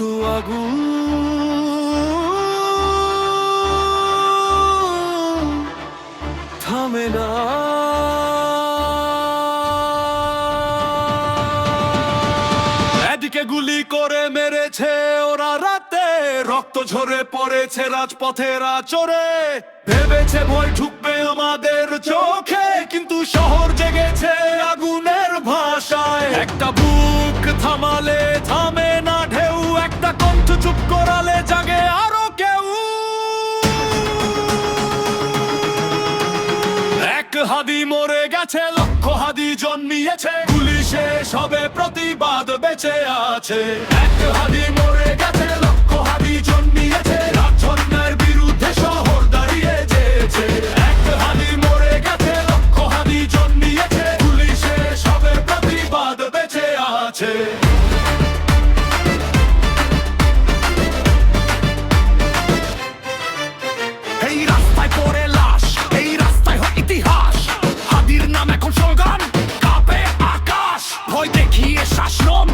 কিন্তু আগুন থামে না। এদিকে গুলি করে মেরেছে ওরা রাতে। রক্ত ঝরে পড়েছে রাজপথের আচরে ভেবেছে ভয় ঢুকবে আমাদের চোখে, কিন্তু শহর জেগেছে আগুনের ভাষায়। একটা বুক থামালে থামে চুপ করালে জাগে আরও কেউ। এক হাদি মরে গেছে, লক্ষ হাদি জন্মিয়েছে। পুলিশে সবে প্রতিবাদ বেঁচে আছে। এক হাদি